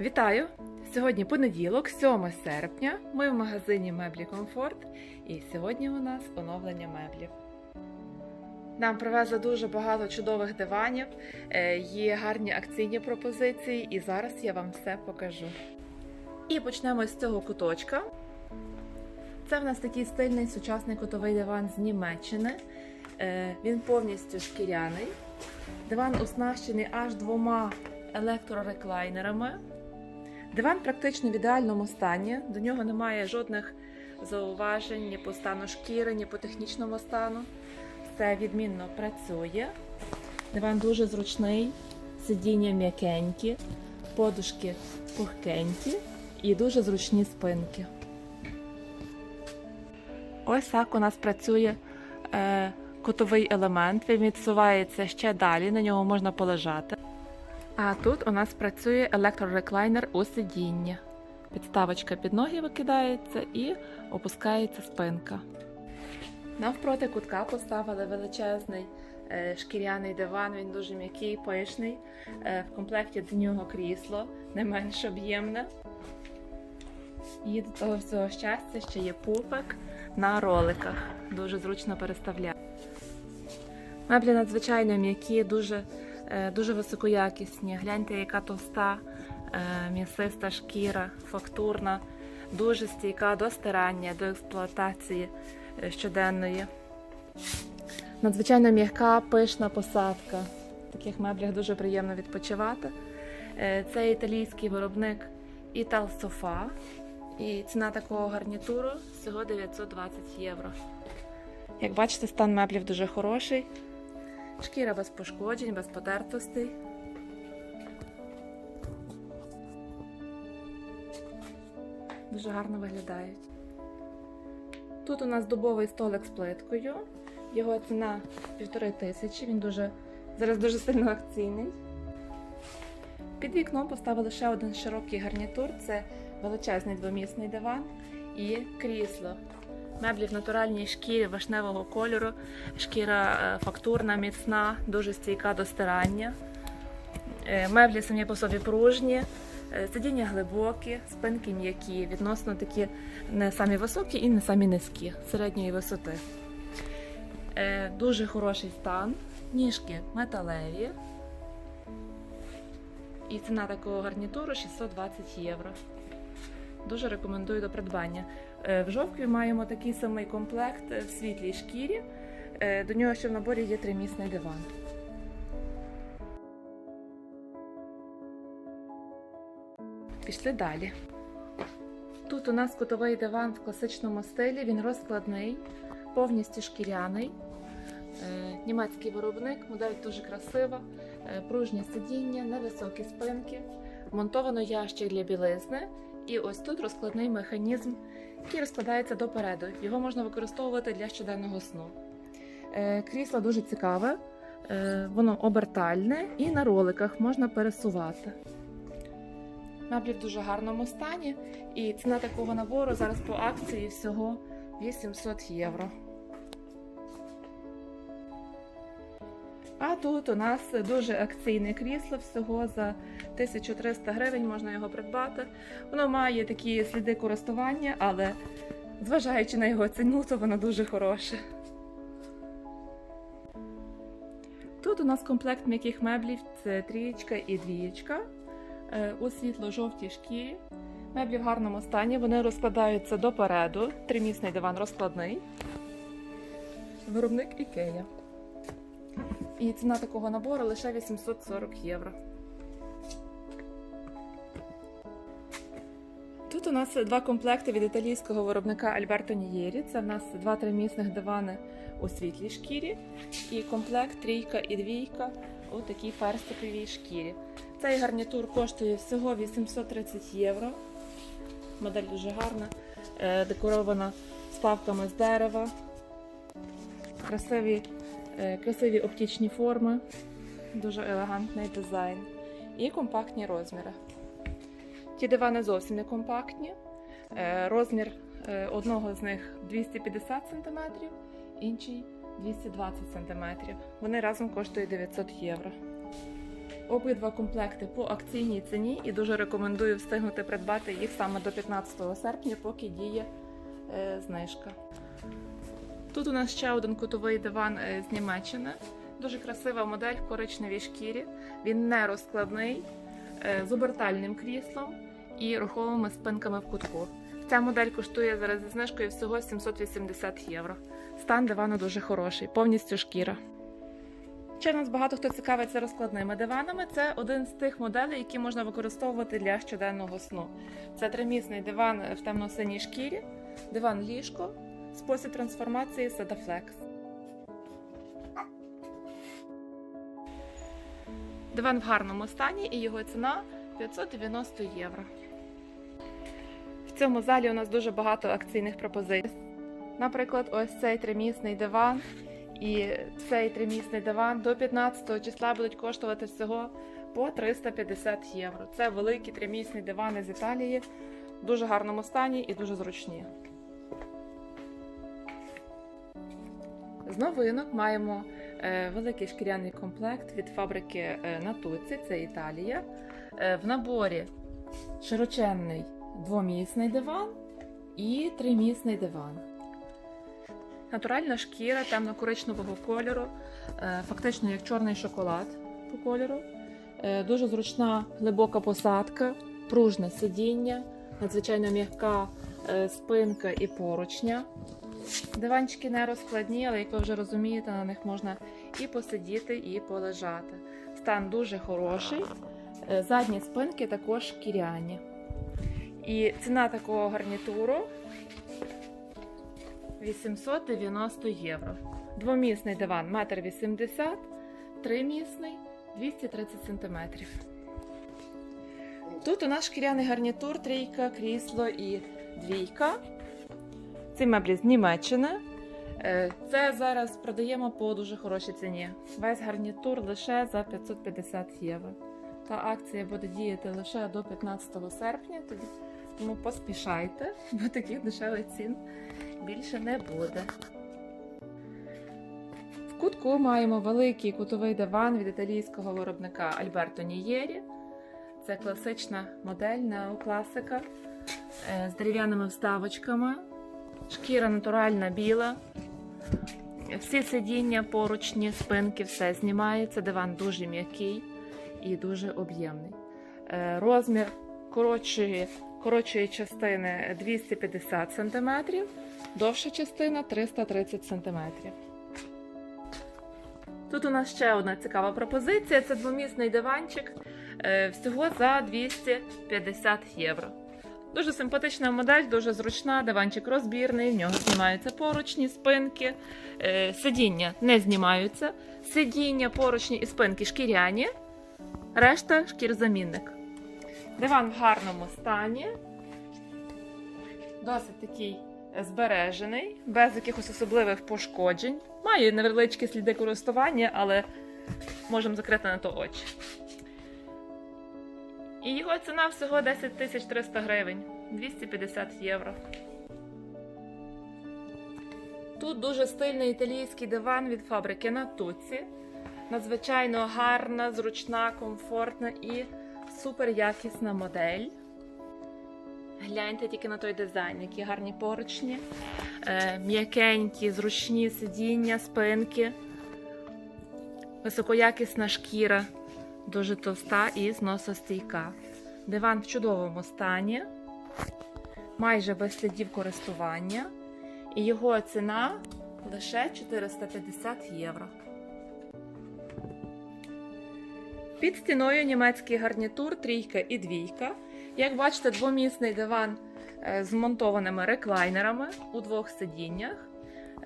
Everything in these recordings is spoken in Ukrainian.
Вітаю! Сьогодні понеділок, 7 серпня. Ми в магазині Меблі Комфорт, і сьогодні у нас оновлення меблів. Нам привезли дуже багато чудових диванів, е, є гарні акційні пропозиції, і зараз я вам все покажу. І почнемо з цього куточка. Це в нас такий стильний сучасний кутовий диван з Німеччини. Е, Він повністю шкіряний. Диван оснащений аж двома електрореклайнерами. Диван практично в ідеальному стані, до нього немає жодних зауважень ні по стану шкіри, ні по технічному стану. Все відмінно працює. Диван дуже зручний, сидіння м'якенькі, подушки пухкенькі і дуже зручні спинки. Ось так у нас працює е, кутовий елемент. Він відсувається ще далі, на нього можна полежати. А тут у нас працює електрореклайнер у сидінні. Підставочка під ноги викидається і опускається спинка. Навпроти кутка поставили величезний е, шкіряний диван, він дуже м'який, пишний. Е, в комплекті до нього крісло, не менш об'ємне. І до того всього щастя ще є пуфик на роликах. Дуже зручно переставляти. Меблі надзвичайно м'які, дуже дуже високоякісні. Гляньте, яка товста, е, м'ясиста шкіра, фактурна, дуже стійка до стирання, до експлуатації е, щоденної. Надзвичайно м'яка пишна посадка. В таких меблях дуже приємно відпочивати. Це італійський виробник Ital Sofa. І ціна такого гарнітуру всього 920 євро. Як бачите, стан меблів дуже хороший. Шкіра без пошкоджень, без потертостей. Дуже гарно виглядають. Тут у нас дубовий столик з плиткою. Його ціна півтори тисячі, він дуже, зараз дуже сильно акційний. Під вікном поставили ще один широкий гарнітур це величезний двомісний диван і крісло. Меблі в натуральній шкірі вишневого кольору, шкіра е, фактурна, міцна, дуже стійка до стирання. Е, меблі самі по собі пружні, е, сидіння глибокі, спинки м'які, відносно такі не самі високі і не самі низькі, середньої висоти. Дуже хороший стан, ніжки металеві. І ціна такого гарнітуру 620 євро. Дуже рекомендую до придбання. Е, в жовтві маємо такий самий комплект в світлій шкірі. Е, до нього ще в наборі є тримісний диван. Пішли далі. Тут у нас кутовий диван в класичному стилі, він розкладний, повністю шкіряний. Е, німецький виробник, модель дуже красива, пружні сидіння, невисокі спинки, монтовано ящик для білизни. І ось тут розкладний механізм який розкладається допереду. Його можна використовувати для щоденного сну. Е, крісло дуже цікаве, е, воно обертальне і на роликах можна пересувати. Меблі в дуже гарному стані, і ціна такого набору зараз по акції всього 800 євро. А тут у нас дуже акційне крісло, всього за 1300 гривень можна його придбати. Воно має такі сліди користування, але зважаючи на його ціну, то воно дуже хороше. Тут у нас комплект м'яких меблів це трієчка і двієчка е, у світло-жовтій шкірі. Меблі в гарному стані, вони розкладаються допереду. Тримісний диван розкладний. Виробник Ікея. І ціна такого набору лише 840 євро. Тут у нас два комплекти від італійського виробника Альберто Нієрі. Це в нас два тримісних дивани у світлій шкірі, і комплект трійка і двійка у такій перстиковій шкірі. Цей гарнітур коштує всього 830 євро. Модель дуже гарна, е, декорована вставками з дерева. Красиві красиві оптичні форми, дуже елегантний дизайн і компактні розміри. Ті дивани зовсім не компактні. Е, розмір е, одного з них 250 см, інший 220 см. Вони разом коштують 900 євро. Обидва комплекти по акційній ціні і дуже рекомендую встигнути придбати їх саме до 15 серпня, поки діє е, знижка. Тут у нас ще один кутовий диван е, з Німеччини. Дуже красива модель в коричневій шкірі. Він не розкладний, е, з обертальним кріслом і рухомими спинками в кутку. Ця модель коштує зараз зі знижкою всього 780 євро. Стан дивану дуже хороший, повністю шкіра. Ще нас багато хто цікавиться розкладними диванами. Це один з тих моделей, які можна використовувати для щоденного сну. Це тримісний диван в темно-синій шкірі, диван ліжко, спосіб трансформації Sedaflex. Диван в гарному стані і його ціна 590 євро. В цьому залі у нас дуже багато акційних пропозицій. Наприклад, ось цей тримісний диван і цей тримісний диван до 15 числа будуть коштувати всього по 350 євро. Це великі тримісні дивани з Італії, в дуже гарному стані і дуже зручні. Новинок маємо е, великий шкіряний комплект від фабрики е, Натуці, це Італія. Е, в наборі широченний двомісний диван і тримісний диван. Натуральна шкіра темно-коричневого кольору, фактично як чорний шоколад по кольору. Дуже зручна глибока посадка, пружне сидіння, надзвичайно м'яка спинка і поручня. Диванчики не розкладні, але як ви вже розумієте, на них можна і посидіти, і полежати. Стан дуже хороший. Е, Задні спинки також шкіряні. І ціна такого гарнітуру 890 євро. Двомісний диван 1,80 м, тримісний 230 см. Тут у нас шкіряний гарнітур, трійка, крісло і двійка. Ці меблі з Німеччини. Е, Це зараз продаємо по дуже хорошій ціні. Весь гарнітур лише за 550 євро. Та акція буде діяти лише до 15 серпня, тому поспішайте, бо таких дешевих цін більше не буде. В кутку маємо великий кутовий диван від італійського виробника Альберто Нієрі. Це класична модель неокласика е, з дерев'яними вставочками. Шкіра натуральна біла. Всі сидіння, поручні, спинки, все знімається. Диван дуже м'який і дуже об'ємний. Е, Розмір коротшої, коротшої частини 250 см, довша частина 330 см. Тут у нас ще одна цікава пропозиція: це двомісний диванчик е, всього за 250 євро. Дуже симпатична модель, дуже зручна, диванчик розбірний, в нього знімаються поручні, спинки, е, сидіння не знімаються. Сидіння, поручні і спинки шкіряні, решта шкірзамінник. Диван в гарному стані, досить такий збережений, без якихось особливих пошкоджень. Має невеличкі сліди користування, але можемо закрити на то очі. І його ціна всього 10 тисяч 300 гривень, 250 євро. Тут дуже стильний італійський диван від фабрики Натуці. Надзвичайно гарна, зручна, комфортна і супер якісна модель. Гляньте тільки на той дизайн, які гарні поручні, е, м'якенькі, зручні сидіння, спинки, високоякісна шкіра, дуже товста і зносостійка. Диван в чудовому стані, майже без слідів користування, і його ціна лише 450 євро. Під стіною німецький гарнітур, трійка і двійка. Як бачите, двомісний диван е, з монтованими реклайнерами у двох сидіннях.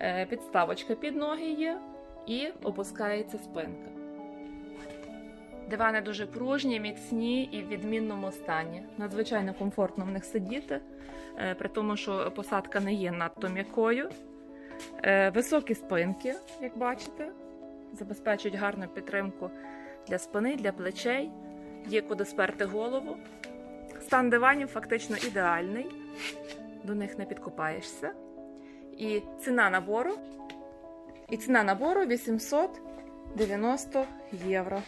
Е, Підставочка під ноги є і опускається спинка. Дивани дуже пружні, міцні і в відмінному стані. Надзвичайно комфортно в них сидіти, е, при тому, що посадка не є надто м'якою. Е, Високі спинки, як бачите, забезпечують гарну підтримку для спини, для плечей, є куди сперти голову. Стан диванів фактично ідеальний, до них не підкопаєшся. І ціна набору, і ціна набору 890 євро.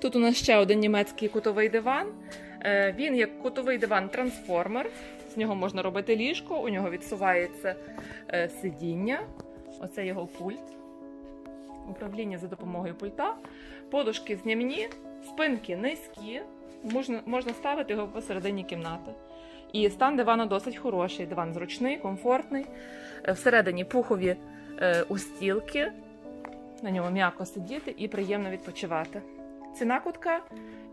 Тут у нас ще один німецький кутовий диван. Е, Він як кутовий диван-трансформер. З нього можна робити ліжко, у нього відсувається е, сидіння. Оце його пульт. Управління за допомогою пульта. Подушки знімні, спинки низькі. Можна, можна ставити його посередині кімнати. І стан дивану досить хороший. Диван зручний, комфортний. Е, Всередині пухові устілки. На ньому м'яко сидіти і приємно відпочивати. Ціна кутка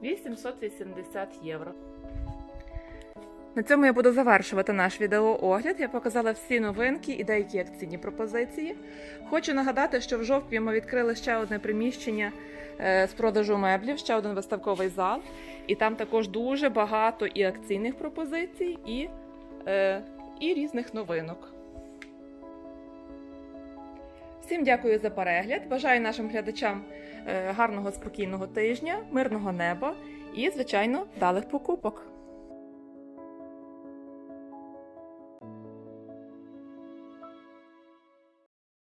880 євро. На цьому я буду завершувати наш відеоогляд. Я показала всі новинки і деякі акційні пропозиції. Хочу нагадати, що в жовтні ми відкрили ще одне приміщення е, з продажу меблів, ще один виставковий зал. І там також дуже багато і акційних пропозицій, і, е, і різних новинок. Всім дякую за перегляд. Бажаю нашим глядачам гарного спокійного тижня, мирного неба і, звичайно, вдалих покупок.